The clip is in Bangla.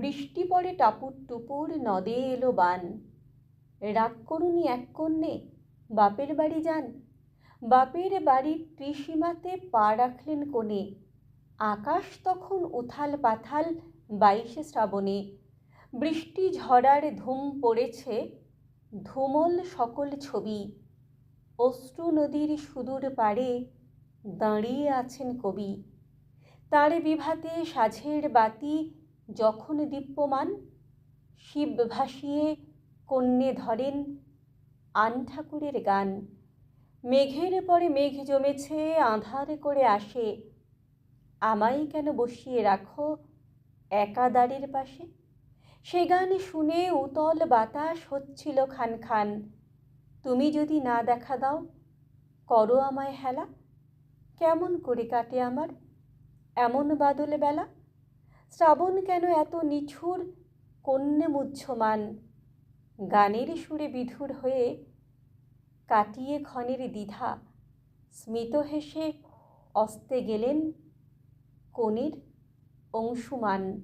বৃষ্টি পড়ে টাপুর টুপুর, নদে এলো বান। রাগ করুনি এক কন্যে, বাপের বাড়ি যান। বাপের বাড়ির ত্রিসীমাতে পা রাখলেন কোণে আকাশ তখন উথাল পাথাল বাইশে শ্রাবণে। বৃষ্টি ঝরার ধুম পড়েছে ধুমল সকল ছবি। অশ্রু নদীর সুদূর পাড়ে দাঁড়িয়ে আছেন কবি। তার বিভাতে সাঝের বাতি যখন দীপ্যমান শিব ভাসিয়ে কন্যে ধরেন আন ঠাকুরের গান। মেঘের পরে মেঘ জমেছে, আঁধার করে আসে। আমায় কেন বসিয়ে রাখো একা দাঁড়ির পাশে? সে গান শুনে উতল বাতাস হচ্ছিল খান খান। তুমি যদি না দেখা দাও, করো আমায় হেলা। কেমন করে কাটে আমার এমন বাদল বেলা শ্রাবণ কেন এত নিঠুর? কন্যে মুহ্যমান। গানের সুরে বিধুর হয়ে কাটিয়ে ক্ষণের দ্বিধা। স্মিত হেসে অস্তে গেলেন কনের অংশুমান।